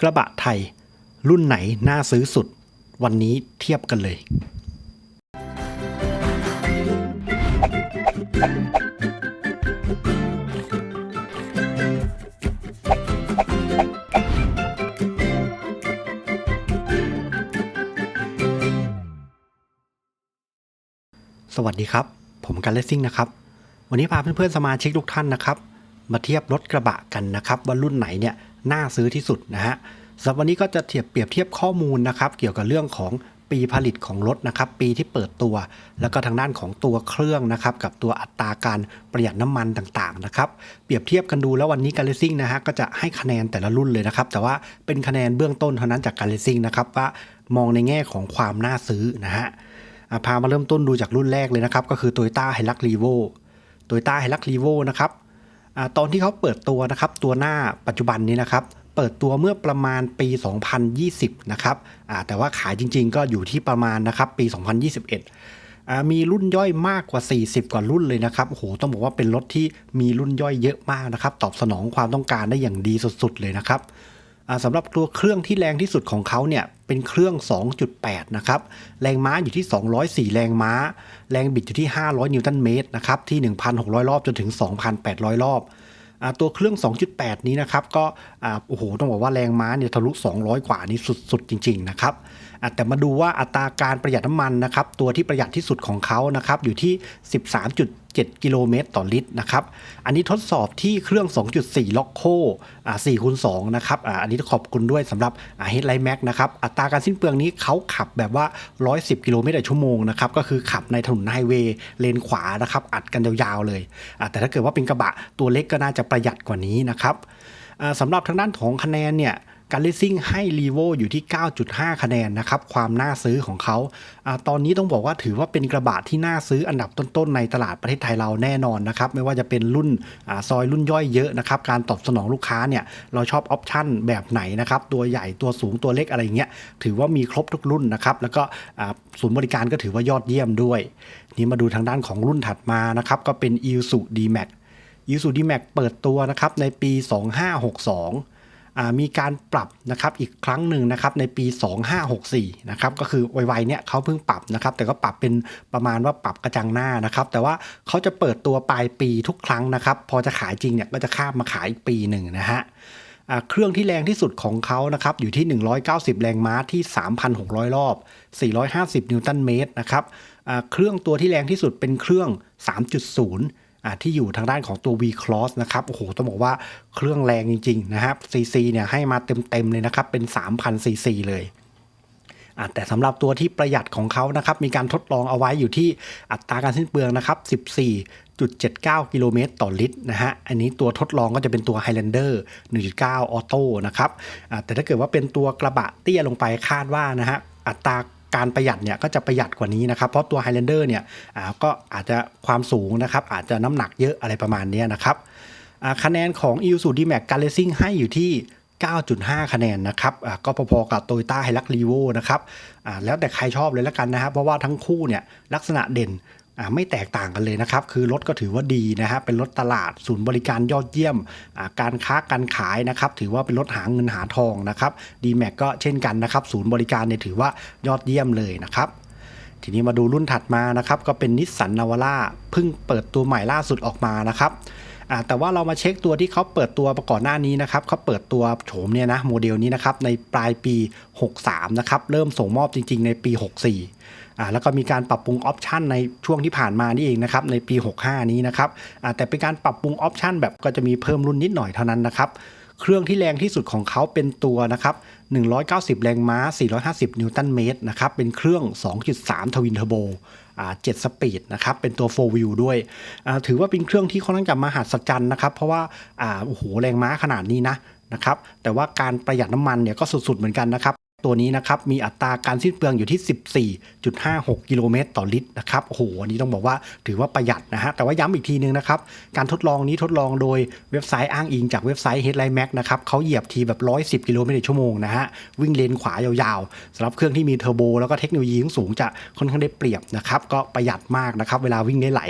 กระบะไทย รุ่นไหนน่าซื้อสุด วันนี้เทียบกันเลยสวัสดีครับ ผมกันเลสซิ่งนะครับ วันนี้พาเพื่อนๆสมาชิกทุกท่านนะครับ มาเทียบรถกระบะกันนะครับ ว่ารุ่นไหนเนี่ย น่าซื้อที่สุดนะฮะสำหรับวันนี้ก็จะเทียบเปรียบเทียบข้อมูลนะครับเกี่ยวกับเรื่องของปีผลิตของรถนะครับ ปีที่เปิดตัว แล้วก็ทางด้านของตัวเครื่องนะครับ กับตัวอัตราการประหยัดน้ำมันต่างๆนะครับ เปรียบเทียบกันดูแล้ววันนี้การเลซิ่งนะฮะก็จะให้คะแนนแต่ละรุ่นเลยนะครับ แต่ว่าเป็นคะแนนเบื้องต้นเท่านั้นจากการเลซิ่งนะครับว่ามองในแง่ของความน่าซื้อนะฮะพามาเริ่มต้นดูจากรุ่นแรกเลยนะครับ ก็คือ Toyota h i l u x r e v o Toyota h i l u x r e v o นะครับ ตอนที่เขาเปิดตัวนะครับตัวหน้าปัจจุบันนี้นะครับเปิดตัวเมื่อประมาณปี 2020 นะครับแต่ว่าขายจริงๆ ก็อยู่ที่ประมาณนะครับปี 2021 มีรุ่นย่อยมากกว่า 40 กว่ารุ่นเลยนะครับโอ้โหต้องบอกว่าเป็นรถที่มีรุ่นย่อยเยอะมากนะครับ ตอบสนองความต้องการได้อย่างดีสุดๆเลยนะครับ สำหรับตัวเครื่องที่แรงที่สุดของเขาเนี่ยเป็นเครื่อง 2.8 นะครับ แรงม้าอยู่ที่ 204 แรงม้า แรงบิดอยู่ที่ 500 นิวตันเมตรนะครับที่ 1,600 รอบจนถึง 2,800 รอบอตัวเครื่อง 2.8 นี้นะครับก็อโอ้โหต้องบอกว่าแรงม้าเนี่ยทะลุ 200 กว่านี่สุดๆจริง ๆ นะครับแต่มาดูว่าอัตราการประหยัดน้ำมันนะครับตัวที่ประหยัดที่สุดของเขานะครับอยู่ที่7 กิโลเมตรต่อลิตรนะครับ อันนี้ทดสอบที่เครื่อง 2.4 ล็อกโค่4คูณ2นะครับออันนี้ขอบคุณด้วยสำหรับอ่า Headlight Max นะครับ อัตราการสิ้นเปลืองนี้เขาขับแบบว่า 110 กิโลเมตรต่อชั่วโมงนะครับ ก็คือขับในถนนไฮเวย์เลนขวานะครับ อัดกันยาวๆเลย แต่ถ้าเกิดว่าเป็นกระบะตัวเล็กก็น่าจะประหยัดกว่านี้นะครับสำหรับทางด้านของคะแนนเนี่ย การเลสซิ่งให้ r ีโวอยู่ที่ 9.5 คะแนนนะครับความน่าซื้อของเขาอตอนนี้ต้องบอกว่าถือว่าเป็นกระบะที่น่าซื้ออันดับต้นๆในตลาดประเทศไทยเราแน่นอนนะครับไม่ว่าจะเป็นรุ่นอซอยรุ่นย่อยเยอะนะครับการตอบสนองลูกค้าเนี่ยเราชอบออปชั่นแบบไหนนะครับตัวใหญ่ตัวสูงตัวเล็กอะไรอย่างเงี้ยถือว่ามีครบทุกรุ่นนะครับแล้วก็ศูนย์บริการก็ถือว่ายอดเยี่ยมด้วย นี่มาดูทางด้านของรุ่นถัดมานะครับก็เป็น i s u D-Max i s u D-Max เปิดตัวนะครับในปี 2562 มีการปรับนะครับอีกครั้งหนึ่งนะครับในปี 2564นะครับก็คือไวๆเนี่ยเขาเพิ่งปรับนะครับแต่ก็ปรับเป็นประมาณว่าปรับกระจังหน้านะครับแต่ว่าเขาจะเปิดตัวปลายปีทุกครั้งนะครับพอจะขายจริงเนี่ยก็จะข้ามมาขายอีกปีหนึ่งนะฮะเครื่องที่แรงที่สุดของเขานะครับอยู่ที่ 190 แรงม้าที่ 3,600 รอบ 450 นิวตันเมตรนะครับเครื่องตัวที่แรงที่สุดเป็นเครื่อง 3.0 ที่อยู่ทางด้านของตัว V Cross นะครับโอ้โหต้องบอกว่าเครื่องแรงจริงๆนะครับ CC เนี่ยให้มาเต็มๆเลยนะครับเป็น3,000 CC เลยแต่สำหรับตัวที่ประหยัดของเขานะครับมีการทดลองเอาไว้อยู่ที่อัตราการสิ้นเปลืองนะครับ 14.79 กิโลเมตรต่อลิตรนะฮะอันนี้ตัวทดลองก็จะเป็นตัว Highlander 1.9 ออโต้นะครับแต่ถ้าเกิดว่าเป็นตัวกระบะเตี้ยลงไปคาดว่านะฮะอัตรา การประหยัดเนี่ยก็จะประหยัดกว่านี้นะครับ เพราะตัว Highlander เนี่ยอ่าก็อาจจะความสูงนะครับ อาจจะน้ำหนักเยอะอะไรประมาณนี้นะครับคะแนนของ i s u d m a x การเลสซิ่งให้อยู่ที่ 9.5 คะแนนนะครับอ่าก็พอๆกับ Toyota Hilux Revo นะครับอ่าแล้วแต่ใครชอบเลยแล้วกันนะครับ เพราะว่าทั้งคู่เนี่ยลักษณะเด่น ไม่แตกต่างกันเลยนะครับ คือรถก็ถือว่าดีนะฮะเป็นรถตลาดศูนย์บริการยอดเยี่ยม การค้าการขายนะครับถือว่าเป็นรถหาเงินหาทองนะครับ d m a x ก็เช่นกันนะครับศูนย์บริการเนี่ยถือว่ายอดเยี่ยมเลยนะครับทีนี้มาดูรุ่นถัดมานะครับก็เป็นนิสสันนาวาร่าเพิ่งเปิดตัวใหม่ล่าสุดออกมานะครับแต่ว่าเรามาเช็คตัวที่เขาเปิดตัวก่อนหน้านี้นะครับเขาเปิดตัวโฉมเนี่ยนะโมเดลนี้นะครับในปลายปี 63นะครับเริ่มส่งมอบจริง ๆ ในปี 64 อ่าแล้วก็มีการปรับปรุงออปชันในช่วงที่ผ่านมานี่เองนะครับในปี 65 นี้นะครับอ่าแต่เป็นการปรับปรุงออปชันแบบก็จะมีเพิ่มรุ่นนิดหน่อยเท่านั้นนะครับเครื่องที่แรงที่สุดของเขาเป็นตัวนะครับ 190 แรงม้า 450 นิวตันเมตรนะครับ เป็นเครื่อง 2.3 ทวินเทอร์โบอ่า7สปีดนะครับ เป็นตัว 4 wheel ด้วย ถือว่าเป็นเครื่องที่ค่อนข้างจะมหัศจรรย์นะครับ เพราะว่าอ่าโอ้โห แรงม้าขนาดนี้นะนะครับ แต่ว่าการประหยัดน้ำมันเนี่ยก็สุดๆเหมือนกันนะครับ ตัวนี้นะครับมีอัตราการสิ้นเปลืองอยู่ที่ 14.56 กิโลเมตรต่อลิตรนะครับโอ้โหอันนี้ต้องบอกว่าถือว่าประหยัดนะฮะแต่ว่าย้ำอีกทีนึงนะครับ การทดลองนี้ทดลองโดยเว็บไซต์อ้างอิงจากเว็บไซต์ Headline Max นะครับเขาเหยียบทีแบบ 110 กิโลเมตรต่อชั่วโมงนะฮะวิ่งเลนขวายาวๆสำหรับเครื่องที่มีเทอร์โบแล้วก็เทคโนโลยีสูงจะค่อนข้างได้เปรียบนะครับก็ประหยัดมากนะครับเวลาวิ่งได้ไหล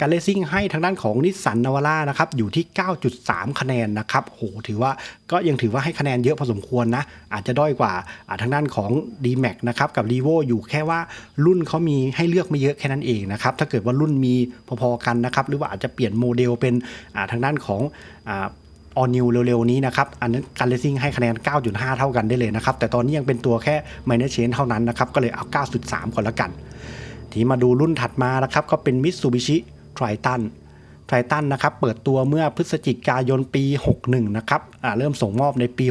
การเลสซิ่งให้ทางด้านของนิสสันนาวาร่านะครับอยู่ที่ 9.3 คะแนนนะครับโหถือว่าก็ยังถือว่าให้คะแนนเยอะพอสมควรนะ อาจจะด้อยกว่าทางด้านของ d m a x นะครับกับ r e v o อยู่แค่ว่ารุ่นเขามีให้เลือกไม่เยอะแค่นั้นเองนะครับถ้าเกิดว่ารุ่นมีพอๆกันนะครับหรือว่าอาจจะเปลี่ยนโมเดลเป็นทางด้านของออนิวเร็วๆ นี้นะครับ อันนั้นการเลสซิ่งให้คะแนน 9.5 เท่ากันได้เลยนะครับ แต่ตอนนี้ยังเป็นตัวแค่ minor change เท่านั้นนะครับ ก็เลยเอา 9.3 ก่อนละกัน ทีมาดูรุ่นถัดมานะครับ ก็เป็นม Mitsubishi Triton Triton นะครับเปิดตัวเมื่อพฤศจิกายนปี 61 นะครับอ่าเริ่มส่งมอบในปี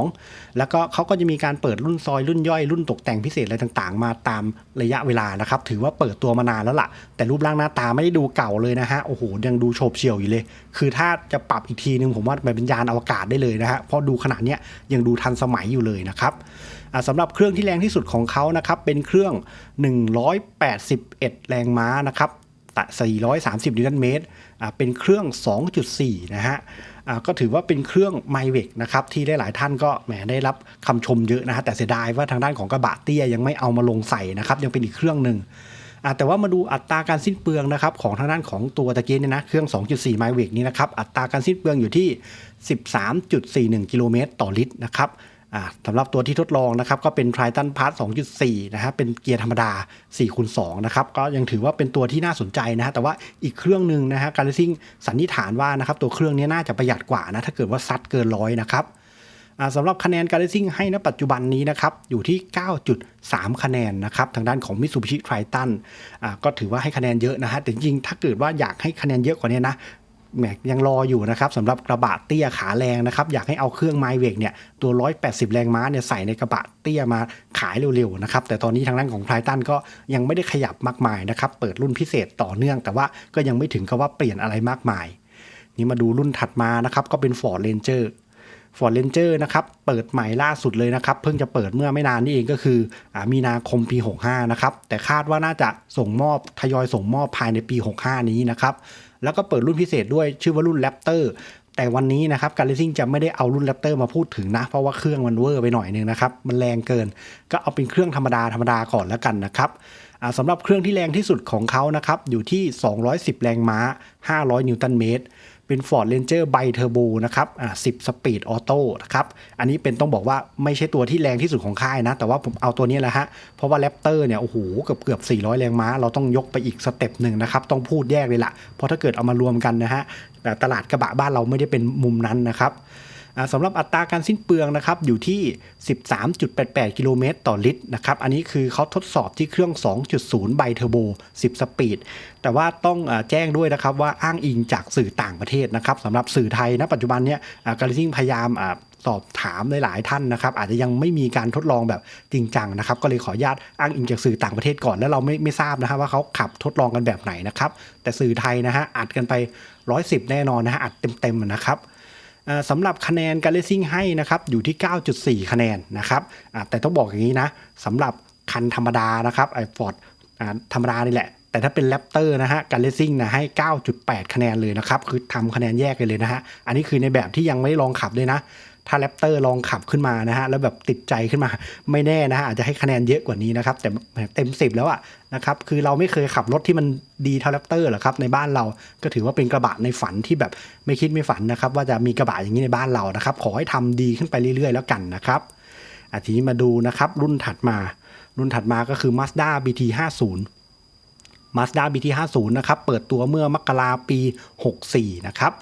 62 แล้วก็เขาก็จะมีการเปิดรุ่นซอยรุ่นย่อยรุ่นตกแต่งพิเศษอะไรต่างๆ มาตามระยะเวลานะครับ ถือว่าเปิดตัวมานานแล้วล่ะ แต่รูปร่างหน้าตาไม่ได้ดูเก่าเลยนะฮะ โอ้โห ยังดูโฉบเฉี่ยวอยู่เลย คือถ้าจะปรับอีกทีนึงผมว่ามันเป็นยานอวกาศได้เลยนะฮะเพราะดูขนาดเนี้ยยังดูทันสมัยอยู่เลยนะครับสำหรับเครื่องที่แรงที่สุดของเขานะครับเป็นเครื่อง 181 แรงม้านะครับ 430 นิวตันเมตรอ่าเป็นเครื่อง 2.4 นะฮะอ่าก็ถือว่าเป็นเครื่องไมเวกนะครับที่หลายๆท่านก็แหมได้รับคำชมเยอะนะฮะแต่เสียดายว่าทางด้านของกระบะเตี้ยยังไม่เอามาลงใส่นะครับยังเป็นอีกเครื่องหนึ่งอ่าแต่ว่ามาดูอัตราการสิ้นเปลืองนะครับของทางด้านของตัวตะเกียเนี่ยนะเครื่อง 2.4 ไมเวกนี้นะครับอัตราการสิ้นเปลืองอยู่ที่ 13.41 กิโลเมตรต่อลิตรนะครับ สำหรับตัวที่ทดลองนะครับก็เป็น Triton Pass 2.4 นะฮะเป็นเกียร์ธรรมดา4คูณ2นะครับก็ยังถือว่าเป็นตัวที่น่าสนใจนะฮะแต่ว่าอีกเครื่องหนึ่งนะฮะการเลซิ่งสันนิษฐานว่านะครับตัวเครื่องนี้น่าจะประหยัดกว่านะถ้าเกิดว่าซัดเกินร้อยนะครับสำหรับคะแนนการเลซิ่งให้ณปัจจุบันนี้นะครับอยู่ที่ 9.3 คะแนนนะครับทางด้านของ Mitsubishi Triton อ่าก็ถือว่าให้คะแนนเยอะนะฮะแต่จริงๆถ้าเกิดว่าอยากให้คะแนนเยอะกว่านี้นะ แหมยังรออยู่นะครับสำหรับกระบะเตี้ยขาแรงนะครับ อยากให้เอาเครื่องไมเวกเนี่ยตัว 180 แรงม้าเนี่ยใส่ในกระบะเตี้ยมาขายเร็วๆนะครับแต่ตอนนี้ทางด้านของไททันก็ยังไม่ได้ขยับมากมายนะครับเปิดรุ่นพิเศษต่อเนื่อง แต่ว่าก็ยังไม่ถึงกับว่าเปลี่ยนอะไรมากมาย นี่มาดูรุ่นถัดมานะครับก็เป็น Ford Ranger Ford Ranger นะครับเปิดใหม่ล่าสุดเลยนะครับ เพิ่งจะเปิดเมื่อไม่นานนี่เองก็คืออมีนาคมปี 65 นะครับ แต่คาดว่าน่าจะส่งมอบทยอยส่งมอบภายในปี 65 นี้นะครับ แล้วก็เปิดรุ่นพิเศษด้วยชื่อว่ารุ่น Raptor แต่วันนี้นะครับการเลซิ่งจะไม่ได้เอารุ่น Raptor มาพูดถึงนะ เพราะว่าเครื่องมันเวอร์ไปหน่อยนึงนะครับ มันแรงเกิน ก็เอาเป็นเครื่องธรรมดาธรรมดาก่อนแล้วกันนะครับสำหรับเครื่องที่แรงที่สุดของเขานะครับอยู่ที่ 210 แรงม้า 500 นิวตันเมตร เป็น Ford Ranger ไบเทอร์โบนะครับอ่าสิบสปีดออโต้นะครับอันนี้เป็นต้องบอกว่าไม่ใช่ตัวที่แรงที่สุดของค่ายนะ แต่ว่าผมเอาตัวนี้แหละฮะ เพราะว่า Raptor เนี่ยโอ้โหเกือบเกือบ400 แรงม้า เราต้องยกไปอีกสเต็ปหนึ่งนะครับต้องพูดแยกเลยล่ะเพราะถ้าเกิดเอามารวมกันนะฮะแต่ตลาดกระบะบ้านเราไม่ได้เป็นมุมนั้นนะครับ สำหรับอัตราการสิ้นเปลืองนะครับอยู่ที่ 13.88 กิโลเมตรต่อลิตรนะครับอันนี้คือเขาทดสอบที่เครื่อง 2.0 ไบเทอร์โบ 10 สปีด แต่ว่าต้องแจ้งด้วยนะครับว่าอ้างอิงจากสื่อต่างประเทศนะครับสำหรับสื่อไทยณปัจจุบันเนี้ยการซิ่งพยายามสอบถามหลาย ๆ ท่านนะครับ อาจจะยังไม่มีการทดลองแบบจริงจังนะครับ ก็เลยขออนุญาตอ้างอิงจากสื่อต่างประเทศก่อน แล้วเราไม่ไม่ทราบนะครับว่าเขาขับทดลองกันแบบไหนนะครับ แต่สื่อไทยนะฮะอัดกันไป 110 แน่นอนนะฮะอัดเต็ม ๆ นะครับ สำหรับคะแนนการเลสซิ่งให้นะครับอยู่ที่ 9.4 คะแนนนะครับแต่ต้องบอกอย่างนี้นะสำหรับคันธรรมดานะครับไอฟอร์ดธรรมดานี่แหละ แต่ถ้าเป็นแรปเตอร์นะฮะการเลสซิ่งนะให้ 9.8 คะแนนเลยนะครับ คือทำคะแนนแยกกันเลยนะฮะ อันนี้คือในแบบที่ยังไม่ลองขับเลยนะ ถ้าแรปเตอร์ลองขับขึ้นมานะฮะแล้วแบบติดใจขึ้นมาไม่แน่นะฮะอาจจะให้คะแนนเยอะกว่านี้นะครับแต่เต็ม 10 แล้วอะนะครับคือเราไม่เคยขับรถที่มันดีเท่าแรปเตอร์หรอกครับในบ้านเราก็ถือว่าเป็นกระบะในฝันที่แบบไม่คิดไม่ฝันนะครับว่าจะมีกระบะอย่างนี้ในบ้านเรานะครับขอให้ทำดีขึ้นไปเรื่อยๆ แล้วกันนะครับอะทีนี้มาดูนะครับรุ่นถัดมา รุ่นถัดมาก็คือ Mazda BT 50 Mazda BT 50 นะครับเปิดตัวเมื่อมกราปี 64 นะครับ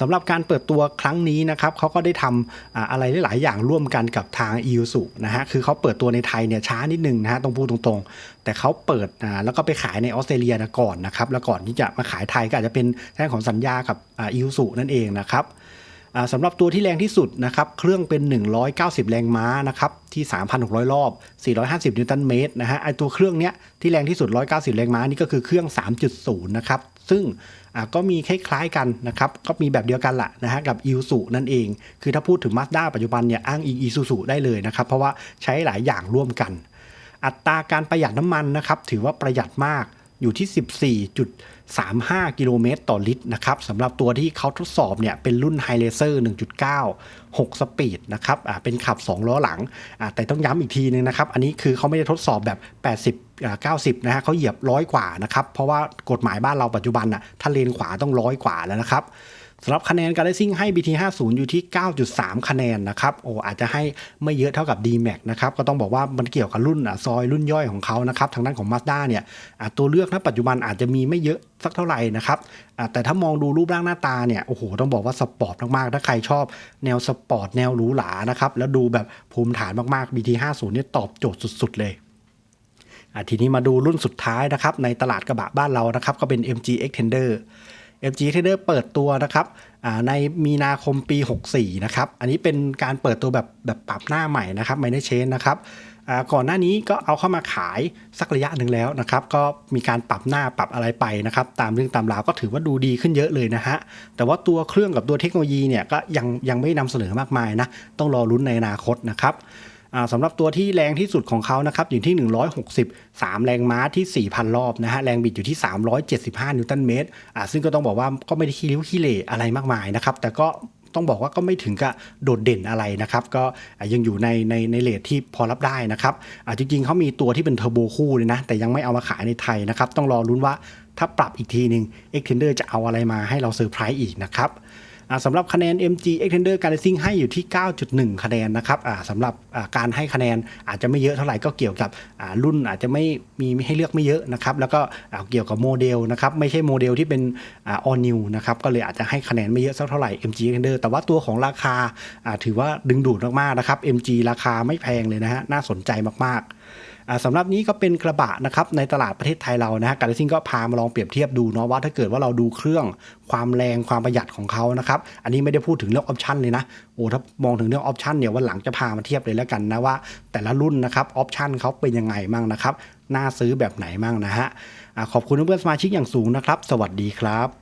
สำหรับการเปิดตัวครั้งนี้นะครับเขาก็ได้ทำออะไรหลาย ๆ อย่างร่วมกันกับทาง i u s u นะฮะคือเขาเปิดตัวในไทยเนี่ยช้านิดนึงนะฮะต้องพูดตรงๆ แต่เขาเปิดแล้วก็ไปขายในออสเตรเลียก่อนนะครับแล้วก่อนที่จะมาขายไทยก็อาจจะเป็นแท่งของสัญญากับอ่า i u s u นั่นเองนะครับ สำหรับตัวที่แรงที่สุดนะครับ เครื่องเป็น 190 แรงม้านะครับ ที่ 3,600 รอบ 450 นิวตันเมตรนะฮะ ไอตัวเครื่องเนี้ยที่แรงที่สุด 190 แรงม้านี่ก็คือเครื่อง 3.0 นะครับ ซึ่งก็มีคล้ายๆกันนะครับ ก็มีแบบเดียวกันแหละนะฮะกับ i s u นั่นเอง คือถ้าพูดถึง Mazda ปัจจุบันเนี่ยอ้างอิง Isuzu ได้เลยนะครับ เพราะว่าใช้หลายอย่างร่วมกัน อัตราการประหยัดน้ำมันนะครับ ถือว่าประหยัดมากอยู่ที่ 14. 35 กิโลเมตรต่อลิตรนะครับสำหรับตัวที่เขาทดสอบเนี่ยเป็นรุ่น h i r a c e r 1.9 6 สปีดนะครับอ่าเป็นขับ 2 ล้อหลังอ่าแต่ต้องย้ำอีกทีนึงนะครับ อันนี้คือเขาไม่ได้ทดสอบแบบ 80อ่า90 นะฮะเขาเหยียบร้อยกว่านะครับ เพราะว่ากฎหมายบ้านเราปัจจุบันน่ะถ้าเลนขวาต้องร้อยกว่าแล้วนะครับ สำหรับคะแนนการเลซิ่งให้ BT50 อยู่ที่ 9.3 คะแนนนะครับโอ้อาจจะให้ไม่เยอะเท่ากับ D-Max นะครับก็ต้องบอกว่ามันเกี่ยวกับรุ่นอะซอยรุ่นย่อยของเขานะครับทางด้านของ Mazda เนี่ยอะตัวเลือกณปัจจุบันอาจจะมีไม่เยอะสักเท่าไหร่นะครับอะแต่ถ้ามองดูรูปร่างหน้าตาเนี่ยโอ้โหต้องบอกว่าสปอร์ตมากๆ ถ้าใครชอบแนวสปอร์ตแนวหรูหรานะครับแล้วดูแบบภูมิฐานมากๆ BT50 เนี่ยตอบโจทย์สุด ๆ เลยอะทีนี้มาดูรุ่นสุดท้ายนะครับในตลาดกระบะบ้านเรานะครับก็เป็น MG Extender MG Extender เปิดตัวนะครับในมีนาคมปี 64 นะครับ อันนี้เป็นการเปิดตัวแบบแบบปรับหน้าใหม่นะครับไม่ได้เชนนะครับก่อนหน้านี้ก็เอาเข้ามาขายสักระยะหนึ่งแล้วนะครับ ก็มีการปรับหน้าปรับอะไรไปนะครับ ตามเรื่องตามราวก็ถือว่าดูดีขึ้นเยอะเลยนะฮะ แต่ว่าตัวเครื่องกับตัวเทคโนโลยีเนี่ยก็ยังยังไม่นำเสนอมากมายนะ ต้องรอลุ้นในอนาคตนะครับ สำหรับตัวที่แรงที่สุดของเขานะครับอยู่ที่ 163 แรงม้าที่ 4,000 รอบนะฮะแรงบิดอยู่ที่ 375 นิวตันเมตรอ่าซึ่งก็ต้องบอกว่าก็ไม่ได้ขี้ริ้วขี้เหร่อะไรมากมายนะครับแต่ก็ต้องบอกว่าก็ไม่ถึงกับโดดเด่นอะไรนะครับ ก็ยังอยู่ในในในเลทที่พอรับได้นะครับจริงๆเขามีตัวที่เป็นเทอร์โบคู่เลยนะ แต่ยังไม่เอามาขายในไทยนะครับ ต้องรอลุ้นว่าถ้าปรับอีกทีหนึ่ง Extender จะเอาอะไรมาให้เราเซอร์ไพรส์อีกนะครับ สำหรับคะแนน MG Extender g a l a x y ให้อยู่ที่ 9.1 คะแนนนะครับสำหรับการให้คะแนนอาจจะไม่เยอะเท่าไหร่ก็เกี่ยวกับรุ่นอาจจะไม่มีให้เลือกไม่เยอะนะครับแล้วก็เกี่ยวกับโมเดลนะครับไม่ใช่โมเดลที่เป็น all new นะครับก็เลยอาจจะให้คะแนนไม่เยอะสักเท่าไหร่ MG Extender แต่ว่าตัวของราคาถือว่าดึงดูดมากๆนะครับ MG ราคาไม่แพงเลยนะฮะน่าสนใจมากๆ สำหรับนี้ก็เป็นกระบะนะครับในตลาดประเทศไทยเรานะฮะการซิ่งก็พามาลองเปรียบเทียบดูเนาะว่าถ้าเกิดว่าเราดูเครื่องความแรงความประหยัดของเขานะครับอันนี้ไม่ได้พูดถึงเรื่องออปชันเลยนะโอ้ถ้ามองถึงเรื่องออปชันเนี่ยวันหลังจะพามาเทียบเลยแล้วกันนะว่า แต่ละรุ่นนะครับออปชันเขาเป็นยังไงมั่งนะครับน่าซื้อแบบไหนมั่งนะฮะขอบคุณเพื่อนสมาชิกอย่างสูงนะครับ สวัสดีครับ